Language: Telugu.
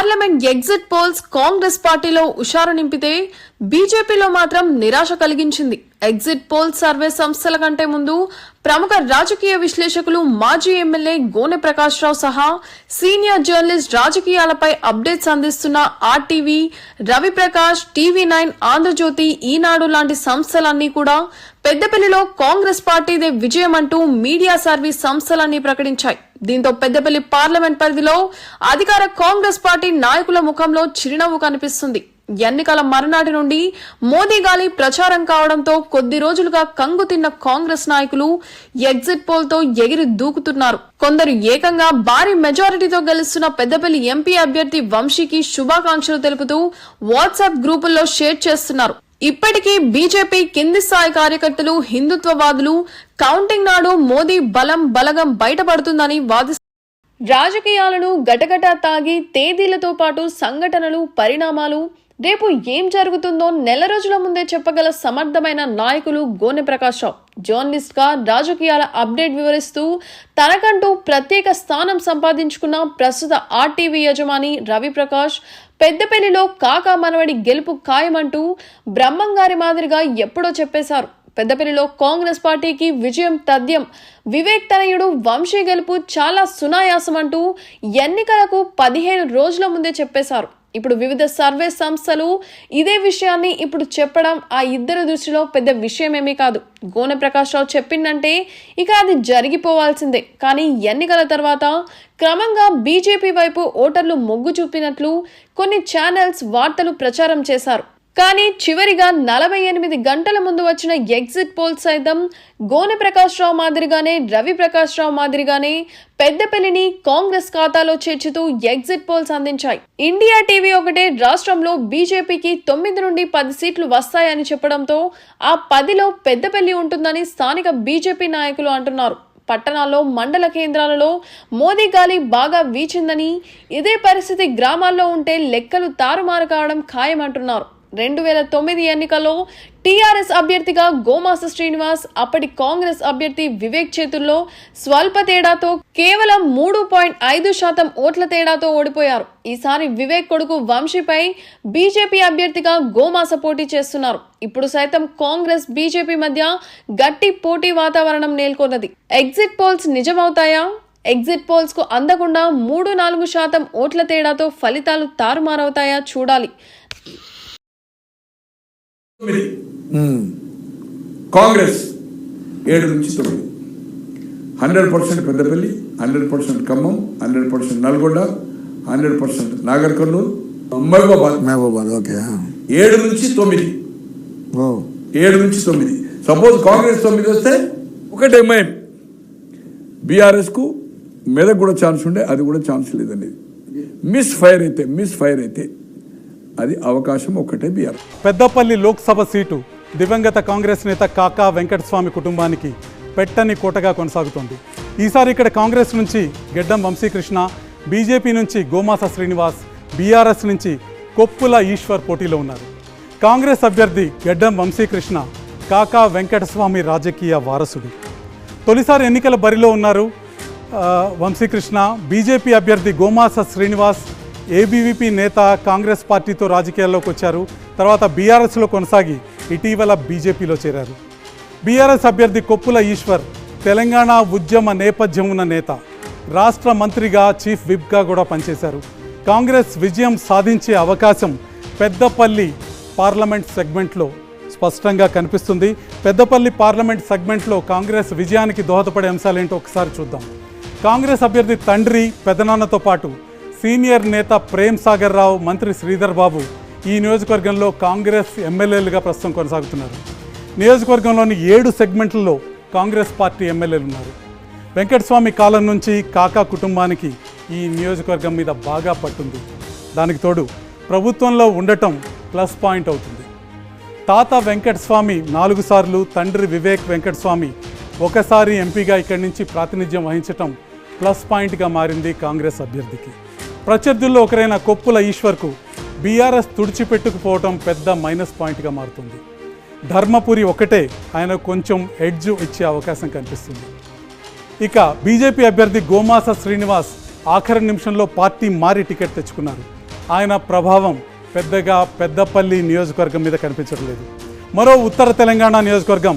పార్లమెంట్ ఎగ్జిట్ పోల్స్ కాంగ్రెస్ పార్టీలో హుషారు నింపితే బీజేపీలో మాత్రం నిరాశ కలిగించింది. ఎగ్జిట్ పోల్ సర్వే సంస్థల కంటే ముందు ప్రముఖ రాజకీయ విశ్లేషకులు మాజీ ఎమ్మెల్యే గోనె ప్రకాష్ రావు సహా సీనియర్ జర్నలిస్ట్ రాజకీయాలపై అప్డేట్స్ అందిస్తున్న RTV Raviprakash TV nine Andhrajyothi Eenadu లాంటి సంస్థలన్నీ కూడా పెద్దపల్లిలో కాంగ్రెస్ పార్టీదే విజయం అంటూ మీడియా సర్వీస్ సంస్థలన్నీ ప్రకటించాయి. దీంతో పెద్దపల్లి పార్లమెంట్ పరిధిలో అధికార కాంగ్రెస్ పార్టీ నాయకుల ముఖంలో చిరునవ్వు కనిపిస్తుంది. ఎన్నికల మరునాటి నుండి మోదీ గాలి ప్రచారం కావడంతో కొద్ది రోజులుగా కంగు తిన్న కాంగ్రెస్ నాయకులు ఎగ్జిట్ పోల్తో ఎగిరి దూకుతున్నారు. కొందరు ఏకంగా భారీ మెజారిటీతో గెలుస్తున్న పెద్దపల్లి ఎంపీ అభ్యర్థి వంశీకి శుభాకాంక్షలు తెలుపుతూ వాట్సాప్ గ్రూపుల్లో షేర్ చేస్తున్నారు. ఇప్పటికీ బీజేపీ కింది స్థాయి కార్యకర్తలు హిందుత్వవాదులు కౌంటింగ్ నాడు మోదీ బలం బలగం బయటపడుతుందని వాదిస్తున్నారు రాజకీయాలను గటగట తాగి తేదీలతో పాటు సంఘటనలు పరిణామాలు రేపు ఏం జరుగుతుందో నెల రోజుల ముందే చెప్పగల సమర్థమైన నాయకులు గోనె ప్రకాష్ రావు జర్నలిస్ట్గా రాజకీయాల అప్డేట్ వివరిస్తూ తనకంటూ ప్రత్యేక స్థానం సంపాదించుకున్న ప్రస్తుత ఆర్టీవీ యజమాని రవిప్రకాష్ పెద్దపల్లిలో కాకా మనవడి గెలుపు ఖాయమంటూ బ్రహ్మంగారి మాదిరిగా ఎప్పుడో చెప్పేశారు. పెద్దపల్లిలో కాంగ్రెస్ పార్టీకి విజయం తథ్యం వివేక్ తనయుడు వంశీ గెలుపు చాలా సునాయాసం అంటూ ఎన్నికలకు పదిహేను రోజుల ముందే చెప్పేశారు. ఇప్పుడు వివిధ సర్వే సంస్థలు ఇదే విషయాన్ని ఇప్పుడు చెప్పడం ఆ ఇద్దరు దృష్టిలో పెద్ద విషయమేమీ కాదు. గోనె ప్రకాష్ రావు చెప్పిందంటే ఇక అది జరిగిపోవాల్సిందే. కానీ ఎన్నికల తర్వాత క్రమంగా బీజేపీ వైపు ఓటర్లు మొగ్గు చూపినట్లు కొన్ని ఛానల్స్ వార్తలు ప్రచారం చేశారు. కానీ చివరిగా నలభై ఎనిమిది గంటల ముందు వచ్చిన ఎగ్జిట్ పోల్ సైతం గోనె ప్రకాష్ రావు మాదిరిగానే రవి ప్రకాష్ రావు మాదిరిగానే పెద్దపల్లిని కాంగ్రెస్ ఖాతాలో చేర్చుతూ ఎగ్జిట్ పోల్స్ అందించాయి. ఇండియా టీవీ ఒకటే రాష్ట్రంలో బీజేపీకి తొమ్మిది నుండి పది సీట్లు వస్తాయని చెప్పడంతో ఆ పదిలో పెద్దపల్లి ఉంటుందని స్థానిక బీజేపీ నాయకులు అంటున్నారు. పట్టణాల్లో మండల కేంద్రాలలో మోదీ గాలి బాగా వీచిందని ఇదే పరిస్థితి గ్రామాల్లో ఉంటే లెక్కలు తారుమారు కావడం ఖాయమంటున్నారు. రెండు వేల తొమ్మిది ఎన్నికల్లో టీఆర్ఎస్ అభ్యర్థిగా గోమాస శ్రీనివాస్ అప్పటి కాంగ్రెస్ అభ్యర్థి వివేక్ చేతుల్లో స్వల్ప తేడాతో కేవలం మూడు పాయింట్ ఐదు శాతం ఓట్ల తేడాతో ఓడిపోయారు. ఈసారి వివేక్ కొడుకు వంశీపై బీజేపీ అభ్యర్థిగా గోమాస పోటీ చేస్తున్నారు. ఇప్పుడు సైతం కాంగ్రెస్ బీజేపీ మధ్య గట్టి పోటీ వాతావరణం నేల్కొన్నది. ఎగ్జిట్ పోల్స్ నిజమవుతాయా? ఎగ్జిట్ పోల్స్కు అందకుండా మూడు నాలుగు శాతం ఓట్ల తేడాతో ఫలితాలు తారుమారవుతాయా చూడాలి. తొమ్మిది. కాంగ్రెస్ ఏడు నుంచి తొమ్మిది. Hundred percent Peddapalli hundred percent Khammam hundred percent Nalgonda hundred percent Nagarkurnool Mahabubabad. Mahabubabad okay ఏడు నుంచి తొమ్మిది. ఏడు నుంచి తొమ్మిది. సపోజ్ కాంగ్రెస్ తొమ్మిది వస్తే ఒకటి ఎంఐఎం బీఆర్ఎస్కు మెదక్ కూడా ఛాన్స్ ఉండే అది కూడా ఛాన్స్ లేదండి. మిస్ ఫైర్ అయితే మిస్ ఫైర్ అయితే అది అవకాశం ఒకటే బీఆర్ పెద్దపల్లి లోక్సభ సీటు దివంగత కాంగ్రెస్ నేత కాకా వెంకటస్వామి కుటుంబానికి పెట్టని కోటగా కొనసాగుతోంది. ఈసారి ఇక్కడ కాంగ్రెస్ నుంచి గెడ్డం వంశీకృష్ణ బీజేపీ నుంచి గోమాస శ్రీనివాస్ బీఆర్ఎస్ నుంచి కొప్పుల ఈశ్వర్ పోటీలో ఉన్నారు. కాంగ్రెస్ అభ్యర్థి గెడ్డం వంశీకృష్ణ కాకా వెంకటస్వామి రాజకీయ వారసుడు. తొలిసారి ఎన్నికల బరిలో ఉన్నారు వంశీకృష్ణ బీజేపీ అభ్యర్థి గోమాస శ్రీనివాస్ ఏబీవీపీ నేత కాంగ్రెస్ పార్టీతో రాజకీయాల్లోకి వచ్చారు. తర్వాత బీఆర్ఎస్లో కొనసాగి ఇటీవల బీజేపీలో చేరారు. బీఆర్ఎస్ అభ్యర్థి కొప్పుల ఈశ్వర్ తెలంగాణ ఉద్యమ నేపథ్యం ఉన్న నేత రాష్ట్ర మంత్రిగా చీఫ్ విప్గా కూడా పనిచేశారు. కాంగ్రెస్ విజయం సాధించే అవకాశం పెద్దపల్లి పార్లమెంట్ సెగ్మెంట్లో స్పష్టంగా కనిపిస్తుంది. పెద్దపల్లి పార్లమెంట్ సెగ్మెంట్లో కాంగ్రెస్ విజయానికి దోహదపడే అంశాలేంటో ఒకసారి చూద్దాం. కాంగ్రెస్ అభ్యర్థి తండ్రి పెదనాన్నతో పాటు సీనియర్ నేత ప్రేమ్ సాగర్ రావు మంత్రి శ్రీధర్ బాబు ఈ నియోజకవర్గంలో కాంగ్రెస్ ఎమ్మెల్యేలుగా ప్రస్తుతం కొనసాగుతున్నారు. నియోజకవర్గంలోని ఏడు సెగ్మెంట్లలో కాంగ్రెస్ పార్టీ ఎమ్మెల్యేలు ఉన్నారు. వెంకటస్వామి కాలం నుంచి కాకా కుటుంబానికి ఈ నియోజకవర్గం మీద బాగా పట్టుంది. దానికి తోడు ప్రభుత్వంలో ఉండటం ప్లస్ పాయింట్ అవుతుంది. తాత వెంకటస్వామి నాలుగు సార్లు తండ్రి వివేక్ వెంకటస్వామి ఒకసారి ఎంపీగా ఇక్కడి నుంచి ప్రాతినిధ్యం వహించటం ప్లస్ పాయింట్గా మారింది కాంగ్రెస్ అభ్యర్థికి. ప్రత్యర్థుల్లో ఒకరైన కొప్పుల ఈశ్వర్కు బీఆర్ఎస్ తుడిచిపెట్టుకుపోవటం పెద్ద మైనస్ పాయింట్గా మారుతుంది. ధర్మపురి ఒకటే ఆయన కొంచెం ఎడ్జ్ ఇచ్చే అవకాశం కనిపిస్తుంది. ఇక బీజేపీ అభ్యర్థి గోమాస శ్రీనివాస్ ఆఖరి నిమిషంలో పార్టీ మారి టికెట్ తెచ్చుకున్నారు. ఆయన ప్రభావం పెద్దగా పెద్దపల్లి నియోజకవర్గం మీద కనిపించడం లేదు. మరో ఉత్తర తెలంగాణ నియోజకవర్గం